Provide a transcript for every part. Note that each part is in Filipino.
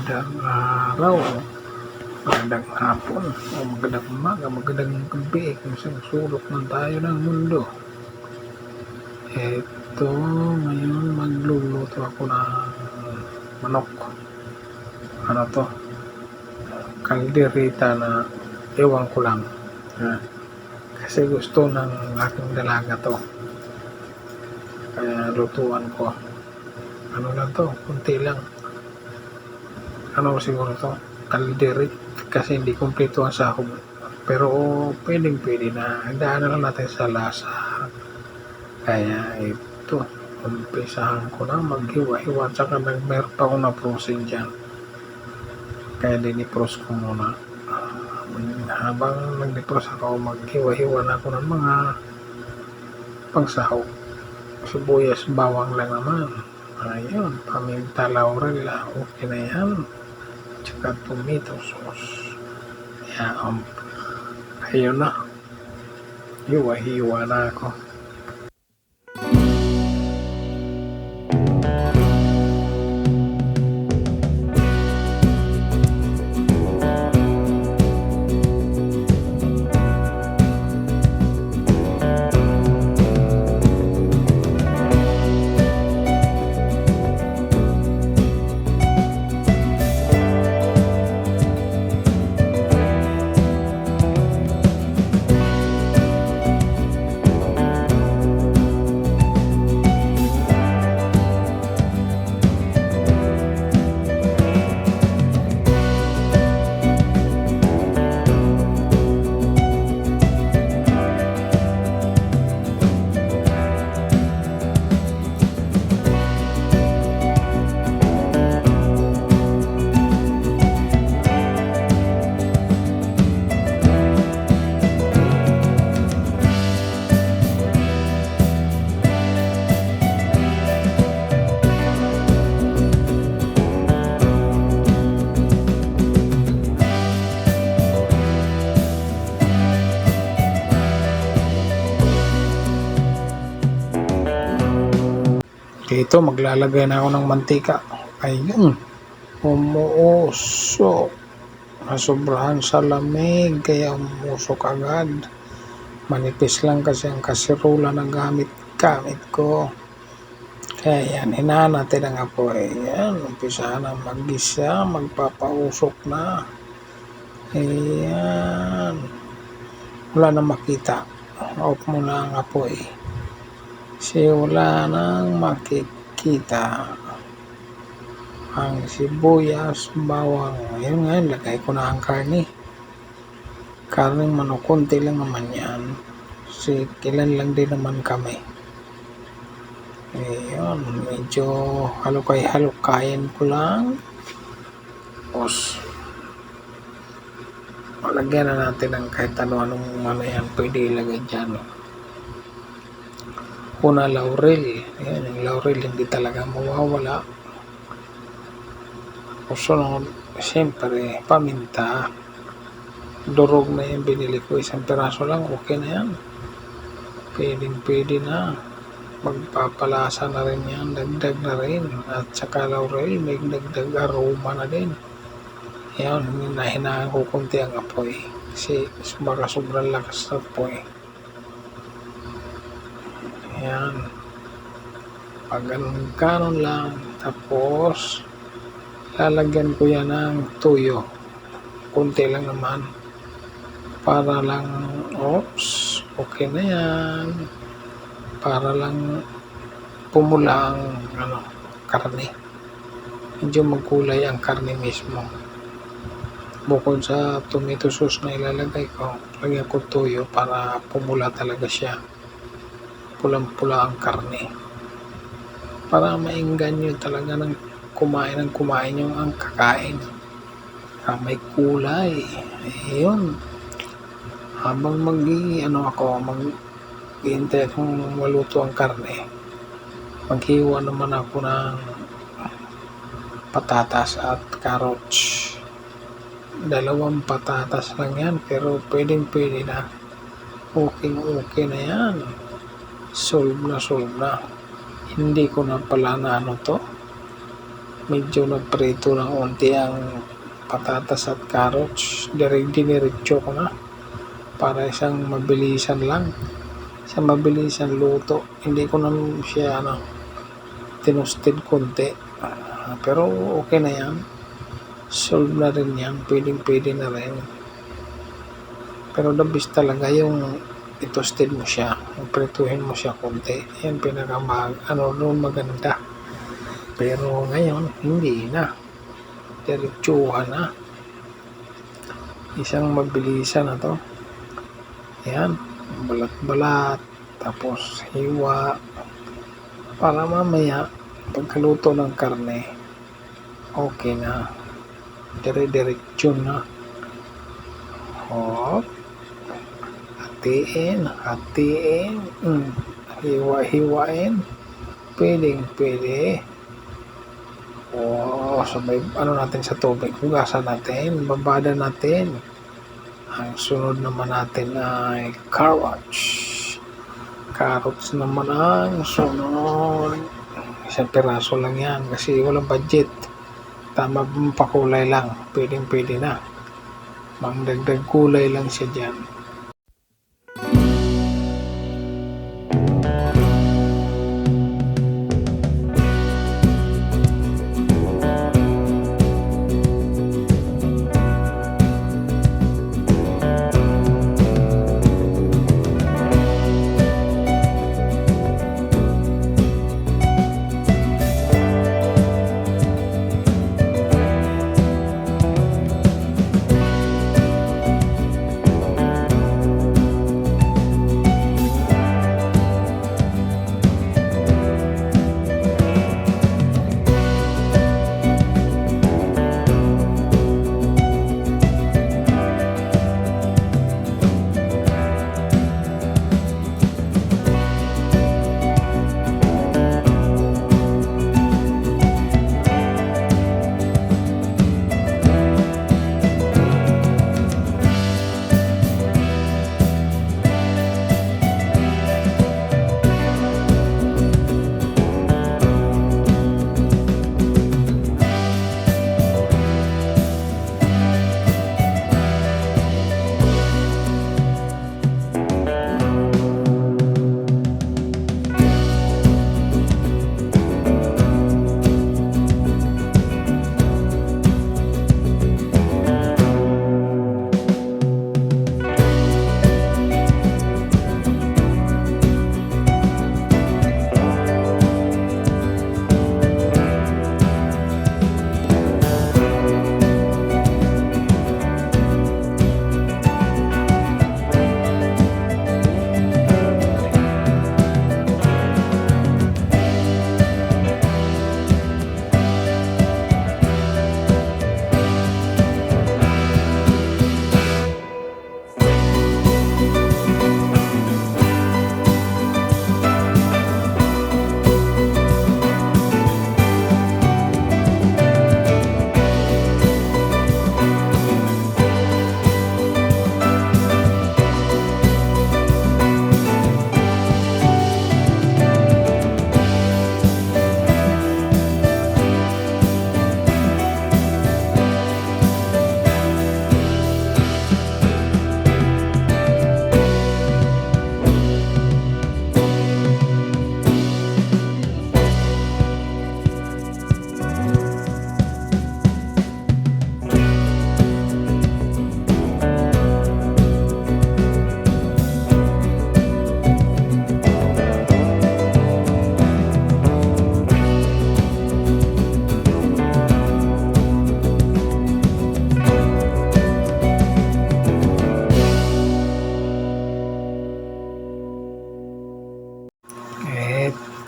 magandang araw, magandang hapon, o magandang umaga, magandang gabi kung saan sulok man tayo ng mundo. Ito, ngayon magluluto ako ng manok. Ano to? Kalderita na ewan ko lang. Ha? Kasi gusto ng aking dalaga to. Kaya lutuan ko. Ano lang to? Kunti lang ano siguro to? Kalderit kasi hindi kumpleto ang sahog. Pero pwedeng pwede na. Daan lang natin sa lasa. Kaya ito umpisahan ko na maghiwa-hiwa. Tsaka meron pa akong na-frozen dyan. Kaya dinipros ko muna. Habang nagdipros ako maghiwa-hiwa na ako ng mga pangsahog. Sibuyas bawang lang naman ayun paminta laurel okay na yan tsaka tomato sauce. Um, ayun na. Hiwa-hiwa na ako. Dito, maglalagay na ako ng mantika. Ayun. Umuusok. Nasobrahan sa lamig, kaya umusok agad. Manipis lang kasi ang kasirola na gamit-gamit ko. Kaya yan, hinaan natin ang apoy. Yan, umpisa na mag-isa, magpapausok na. Ayan. Wala na makita. Off mo na ang apoy. Kasi wala nang makikita ang sibuyas, bawang. Ayun nga, lagay ko na ang karne. Karneng manok, konti lang naman yan. Kasi kilan lang din naman kami. Ayun, medyo halukay-halukayin ko lang. Tapos, malagyan na natin ng kahit ano-anong ano yan, pwede ilagay dyan. Una, laurel. Ayan, yung laurel hindi talaga mawawala. O sunod, siyempre, paminta. Durog na yung binili ko. Isang piraso lang, okay na yan. Pwedeng pwede na. Magpapalasa na rin yan. Dagdag na rin. At saka laurel, may dagdag aroma na din. Yan, hinahinaan ko kunti ang apoy. Kasi baka sobrang lakas ng apoy. Ayan. Pag ganun kanon lang. Tapos, lalagyan ko yan ng tuyo. Kunti lang naman. Para lang, oops, okay na yan. Para lang pumula ang ano, karne. Medyo magkulay ang karne mismo. Bukod sa tomato sauce na ilalagay ko, lagyan ko tuyo para pumula talaga siya pulang-pula ang karne. Para mainggan nyo talaga ng kumain ng kumain yung ang kakain. Ah, may kulay. Ayun. Habang mag ano ako, mag hintay akong maluto ang karne. Maghiwa naman ako ng patatas at carrots. Dalawang patatas lang yan, pero pwedeng pwede na. Okay, okay na yan solve na solve na hindi ko na pala na ano to medyo nagprito ng unti ang patatas at carrots. Diniretso ko na para isang mabilisan lang. Isang mabilisan luto. Hindi ko na siya ano, tinusted konti. Ah, pero okay na yan. Solve na rin yan. Pwedeng pwede na rin. Pero the best talaga yung itosted mo siya. Prituhin mo siya konti. Yan pinaka mag, ano noon maganda. Pero ngayon, hindi na. Diretsuhan na. Isang mabilisan na to. Yan. Balat-balat. Tapos hiwa. Para mamaya, pagkaluto ng karne, okay na. Dire-diretso na. Hop. Hatiin, hatiin. Mm. Hiwa-hiwain. Pwedeng pwede. O, sabay, ano natin sa tubig, hugasan natin, babada natin. Ang sunod naman natin ay carrots. Carrots naman ang sunod. Isang piraso lang yan kasi walang budget. Tama pakulay lang. Pwedeng pwede na. Mangdagdag kulay lang siya dyan.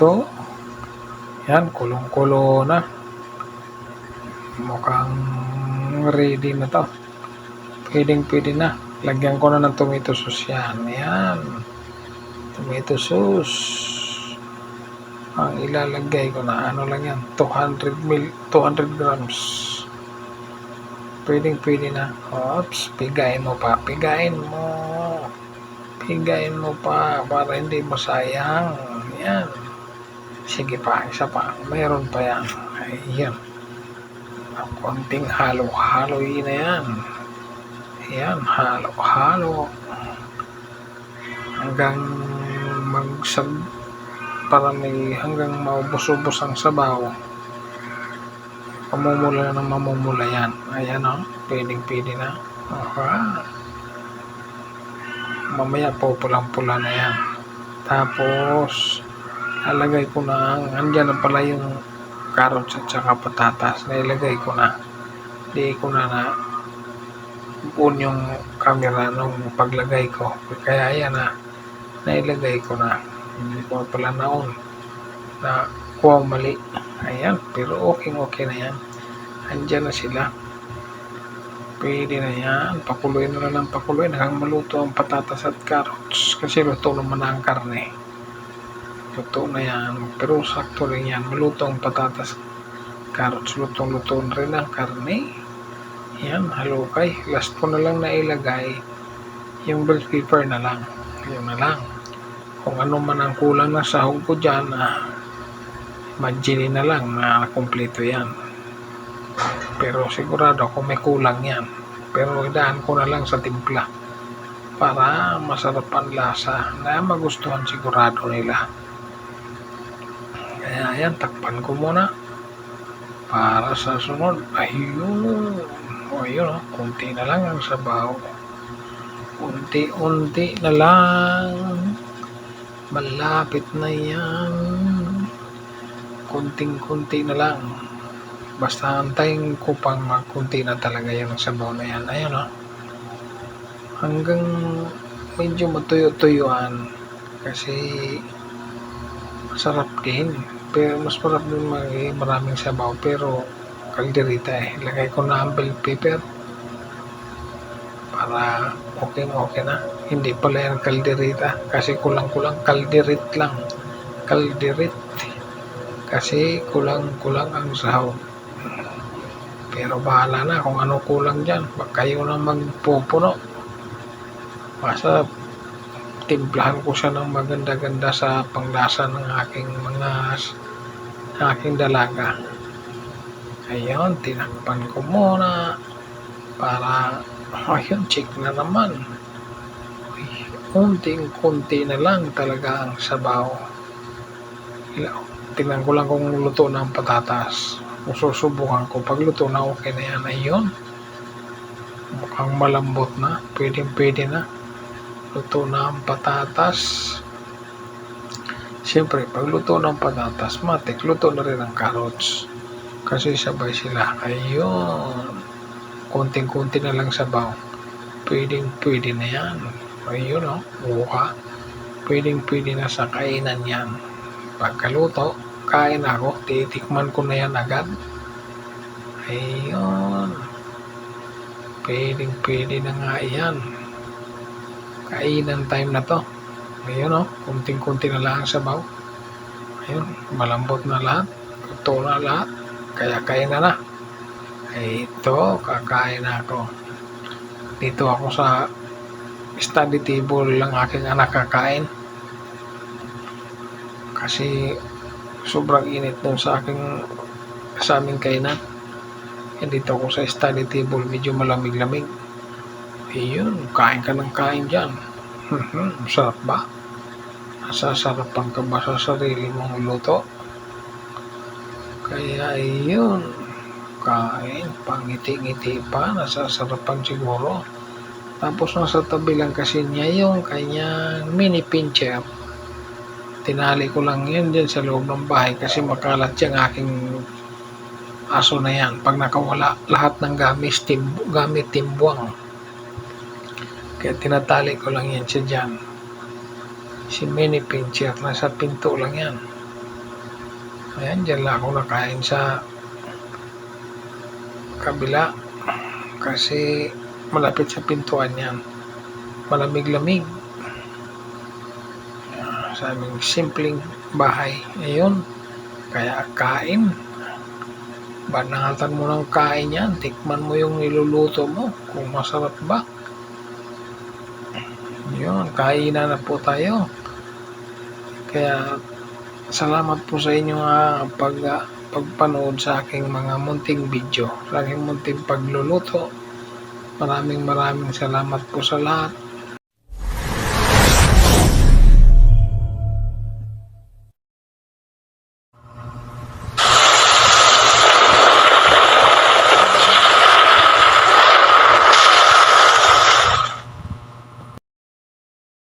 Ito. Yan, kulong-kulo na. Mukhang ready na to. Pwedeng pwede na. Lagyan ko na ng tomato sauce yan. Yan. Tomato sauce. Ang ilalagay ko na ano lang yan. 200 mil, 200 grams. Pwedeng pwede na. Oops, pigain mo pa. Pigain mo. Pigain mo pa para hindi masayang. Yan. Sige pa, isa pa. Mayroon pa yan. Ayan. konting halo-halo na yan. Ayan, halo-halo. Hanggang magsab para may hanggang maubos-ubos ang sabaw. Mamumula na mamumula yan. Ayan o, oh, pwedeng-pwede na. Aha. Mamaya po pulang-pula na yan. Tapos, lalagay ko na, andyan na pala yung carrots at saka patatas. Nailagay ko na. Di ko na na on yung camera nung paglagay ko. Kaya yan na, nailagay ko na. Hindi ko pala na on. Na kuha mali. Ayan, pero okay okay na yan. Andyan na sila. Pwede na yan. Pakuloy na lang ng pakuloy hanggang maluto ang patatas at carrots. Kasi luto naman na ang karne. Luto na yan. Pero sakto rin yan. Maluto ang patatas carrots. Lutong-luto rin ang karne. Yan, halukay. Last ko na lang nailagay yung bell pepper na lang. Yun na lang. Kung ano man ang kulang na sahog ko dyan, ah, imagine na lang na kompleto yan. Pero sigurado kung may kulang yan. Pero idaan ko na lang sa timpla para masarap ang lasa na magustuhan sigurado nila. Kaya yan, takpan ko muna para sa sunod. Ayun. O yun, oh, kunti na lang ang sabaw. Unti-unti na lang. Malapit na yan. Kunting-kunti na lang. Basta antayin ko pang magkunti na talaga yung sabaw na yan. Ayan. Oh. Hanggang medyo matuyo-tuyuan. Kasi masarap din. Pero mas masarap din maraming sabaw. Pero kalderita eh. Lagay ko na ang bell pepper para okay na okay na. Hindi pala yan kalderita kasi kulang-kulang kalderit lang. Kalderit kasi kulang-kulang ang sahog. Pero bahala na kung ano kulang dyan. Bak kayo na magpupuno. Basta timplahan ko siya ng maganda-ganda sa panglasa ng aking mga aking dalaga. Ayun, tinakpan ko muna para, ayun, check na naman. Kunting-kunti na lang talaga ang sabaw. Tingnan ko lang kung luto na ang patatas. Susubukan ko, pag luto na, okay na yan. Ayun. Mukhang malambot na. Pwede-pwede na. Luto na ang patatas. Siyempre, pag luto ng patatas, matik, luto na rin ang carrots. Kasi sabay sila. Ayun. Konting-konti na lang sabaw. Pwedeng pwede na yan. Ayun o. Oh, buka. Pwedeng pwede na sa kainan yan. Pagkaluto, kain ako. Titikman ko na yan agad. Ayun. Pwedeng pwede na nga yan. Kainan time na to. Ayun o. Oh, kunting-kunti na lang sabaw. Ayun. Malambot na lahat. Ito na lahat. Kaya kain na na. Ito, kakain na ako. Dito ako sa study table lang aking anak kakain. Kasi sobrang init dun sa aking sa aming kainan. E dito ako sa study table, medyo malamig-lamig. Ayun, kain ka ng kain dyan. Sarap ba? Nasasarapan ka ba sa sarili mong luto? Kaya yun, kain, pangiti-ngiti pa, nasasarapan siguro. Tapos nasa tabi lang kasi niya yung kanyang mini pincher. Tinali ko lang yan dyan sa loob ng bahay kasi makalat yung aking aso na yan. Pag nakawala lahat ng gamit, tim, gamit timbuang. Kaya tinatali ko lang yan siya dyan. Si mini pincher, nasa pinto lang yan. Ayan, dyan lang ako nakain sa kabila kasi malapit sa pintuan yan. Malamig-lamig. Sa aming simpleng bahay. Ayun. Kaya kain. Banatan mo ng kain yan. Tikman mo yung niluluto mo. Kung masarap ba. Yun. Kainan na po tayo. Kaya salamat po sa inyo nga pag pagpanood sa aking mga munting video, sa aking munting pagluluto. Maraming maraming salamat po sa lahat.